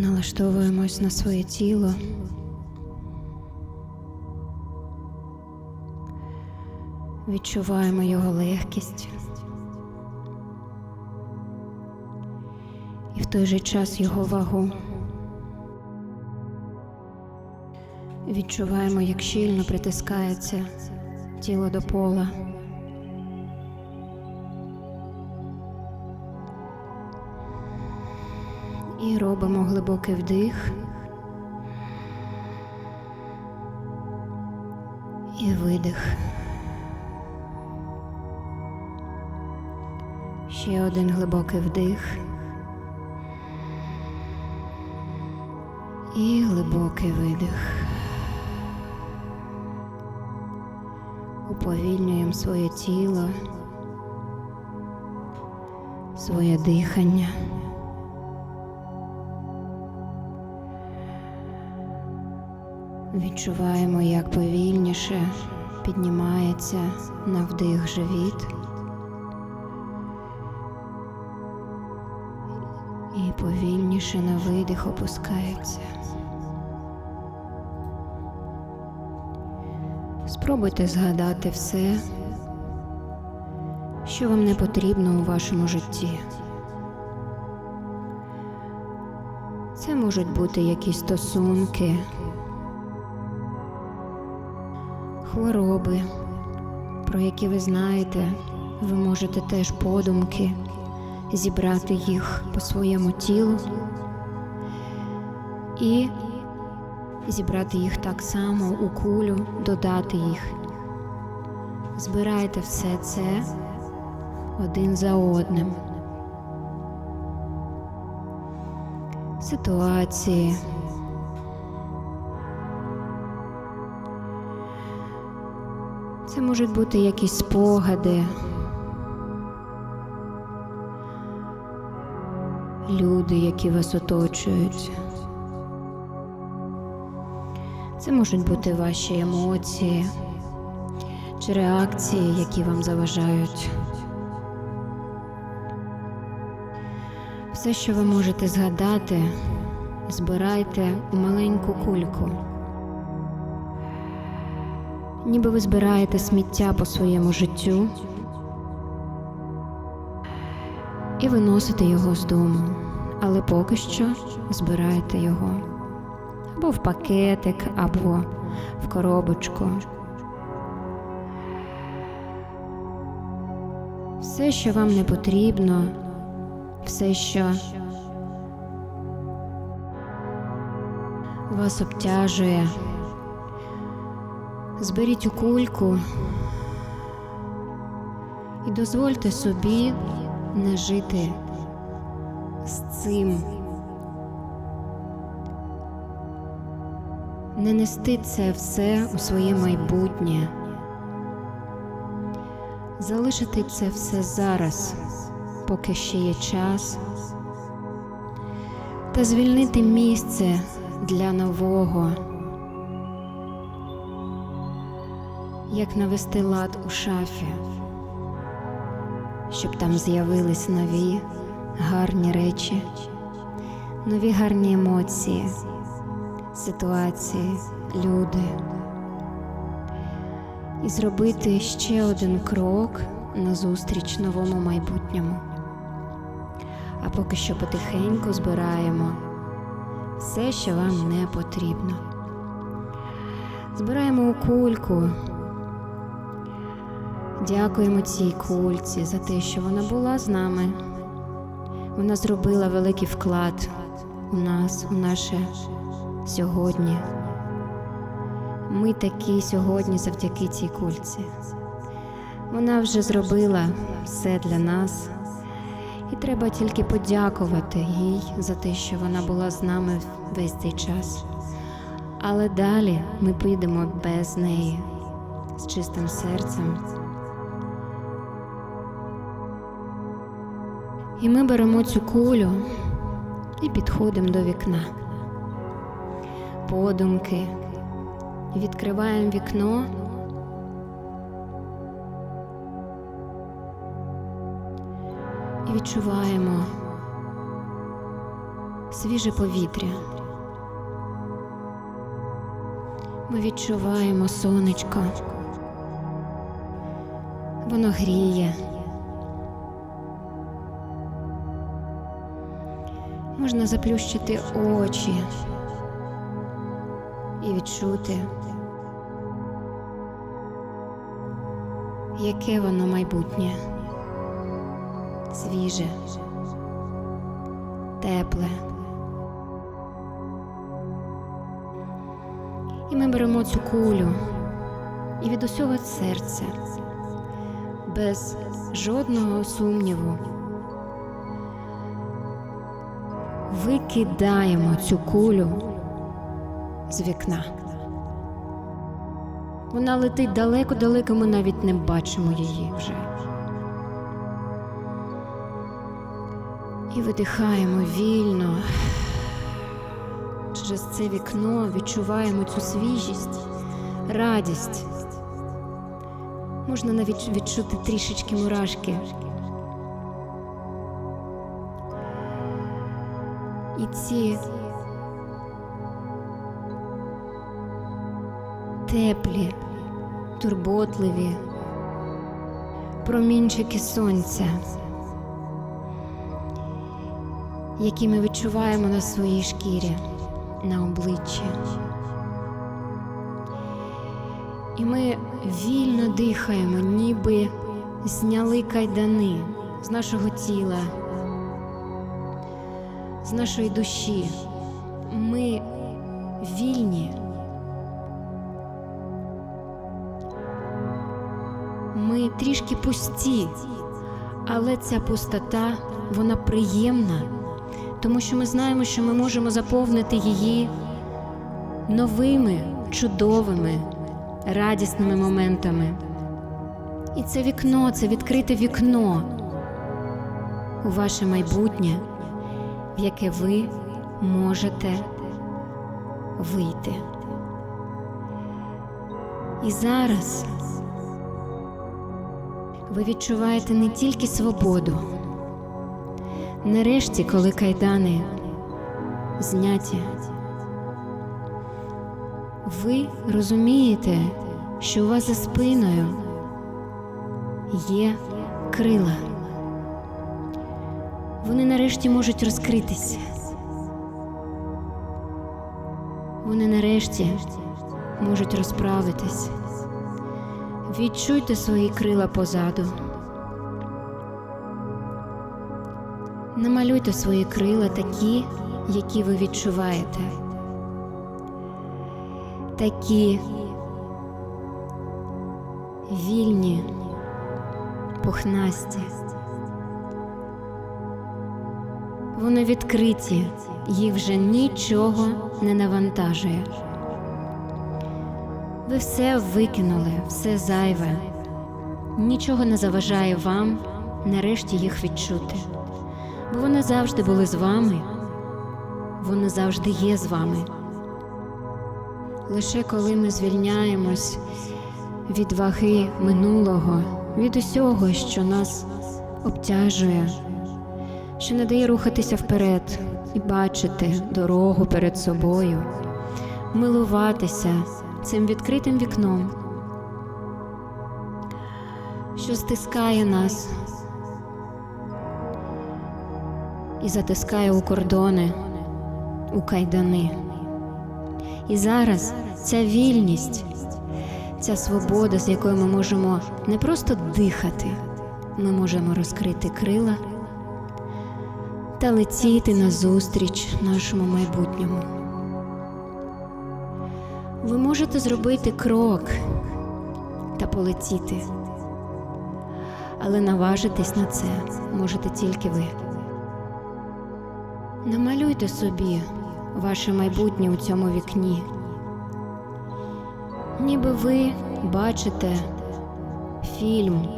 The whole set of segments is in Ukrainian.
Налаштовуємось на своє тіло. Відчуваємо його легкість. І в той же час його вагу. Відчуваємо, як щільно притискається тіло до пола. І робимо глибокий вдих. І видих. Ще один глибокий вдих. І глибокий видих. Уповільнюємо своє тіло, своє дихання. Відчуваємо, як повільніше піднімається на вдих живіт. І повільніше на видих опускається. Спробуйте згадати все, що вам не потрібно у вашому житті. Це можуть бути якісь стосунки, хвороби, про які ви знаєте, ви можете теж подумки зібрати їх по своєму тілу і зібрати їх так само у кулю, додати їх. Збирайте все це один за одним. Ситуації. Це можуть бути якісь спогади. Люди, які вас оточують. Це можуть бути ваші емоції чи реакції, які вам заважають. Все, що ви можете згадати, збирайте у маленьку кульку. Ніби ви збираєте сміття по своєму життю. І виносите його з дому, але поки що збираєте його. Або в пакетик, або в коробочку. Все, що вам не потрібно, все, що вас обтяжує, зберіть у кульку і дозвольте собі не жити з цим. Не нести це все у своє майбутнє, залишити це все зараз, поки ще є час, та звільнити місце для нового, як навести лад у шафі, щоб там з'явились нові гарні речі, нові гарні емоції ситуації, люди і зробити ще один крок назустріч новому майбутньому. А поки що потихеньку збираємо все, що вам не потрібно. Збираємо у кульку. Дякуємо цій кульці за те, що вона була з нами. Вона зробила великий вклад у нас, у наше сьогодні. Ми такі сьогодні завдяки цій кульці. Вона вже зробила все для нас, і треба тільки подякувати їй за те, що вона була з нами весь цей час. Але далі ми підемо без неї, з чистим серцем. І ми беремо цю кулю і підходимо до вікна подумки. Відкриваємо вікно. І відчуваємо свіже повітря. Ми відчуваємо сонечко. Воно гріє. Можна заплющити очі і відчути, яке воно майбутнє, свіже, тепле. І ми беремо цю кулю і від усього серця, без жодного сумніву, викидаємо цю кулю з вікна. Вона летить далеко-далеко, ми навіть не бачимо її вже. І видихаємо вільно. Через це вікно відчуваємо цю свіжість, радість. Можна навіть відчути трішечки мурашки. І ці теплі, турботливі промінчики сонця, які ми відчуваємо на своїй шкірі, на обличчі. І ми вільно дихаємо, ніби зняли кайдани з нашого тіла, з нашої душі. Ми вільні. Ми трішки пусті, але ця пустота, вона приємна, тому що ми знаємо, що ми можемо заповнити її новими, чудовими, радісними моментами. І це вікно, це відкрите вікно у ваше майбутнє, в яке ви можете вийти. І зараз ви відчуваєте не тільки свободу. Нарешті, коли кайдани зняті, ви розумієте, що у вас за спиною є крила. Вони нарешті можуть розкритися. Вони нарешті можуть розправитись. Відчуйте свої крила позаду. Намалюйте свої крила такі, які ви відчуваєте. Такі вільні, пухнасті. Вони відкриті, їх вже нічого не навантажує. Ви все викинули, все зайве. Нічого не заважає вам нарешті їх відчути. Бо вони завжди були з вами, вони завжди є з вами. Лише коли ми звільняємось від ваги минулого, від усього, що нас обтяжує, що не дає рухатися вперед і бачити дорогу перед собою, милуватися цим відкритим вікном, що стискає нас і затискає у кордони, у кайдани. І зараз ця вільність, ця свобода, з якою ми можемо не просто дихати, ми можемо розкрити крила та летіти назустріч нашому майбутньому. Ви можете зробити крок та полетіти, але наважитись на це можете тільки ви. Намалюйте собі ваше майбутнє у цьому вікні, ніби ви бачите фільм,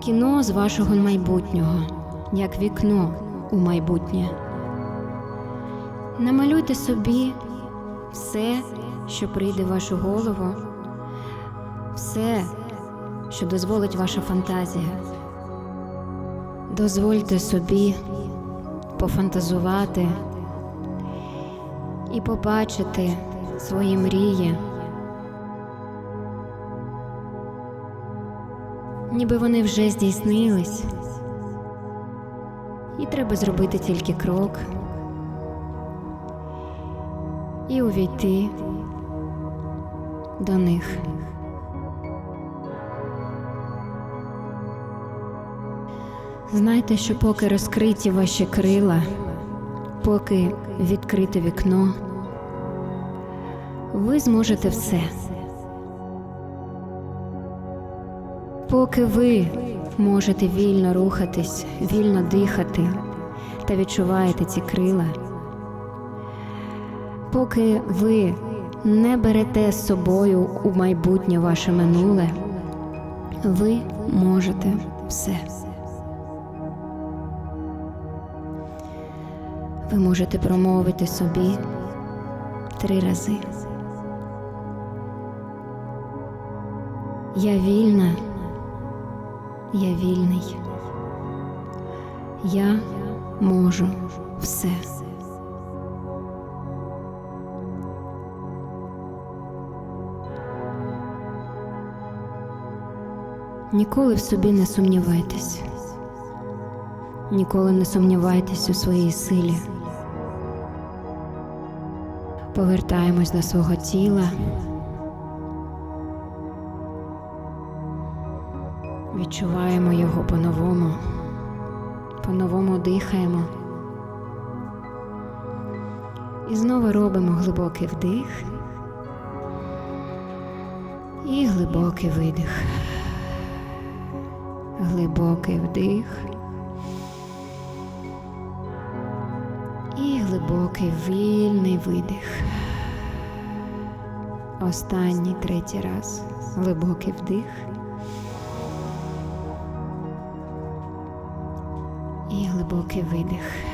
кіно з вашого майбутнього, як вікно у майбутнє. Намалюйте собі все, що прийде в вашу голову, все, що дозволить ваша фантазія. Дозвольте собі пофантазувати і побачити свої мрії. Ніби вони вже здійснились. І треба зробити тільки крок і увійти до них. Знайте, що поки розкриті ваші крила, поки відкрите вікно, ви зможете все. Поки ви можете вільно рухатись, вільно дихати та відчуваєте ці крила, поки ви не берете з собою у майбутнє ваше минуле, ви можете все. Ви можете промовити собі три рази. Я вільна, я вільний. Я можу все. Ніколи в собі не сумнівайтесь. Ніколи не сумнівайтесь у своїй силі. Повертаємось до свого тіла. Відчуваємо його по-новому, по-новому дихаємо. І знову робимо глибокий вдих і глибокий видих. Глибокий вдих. І глибокий вільний видих. Останній третій раз. Глибокий вдих. Глибокий видих.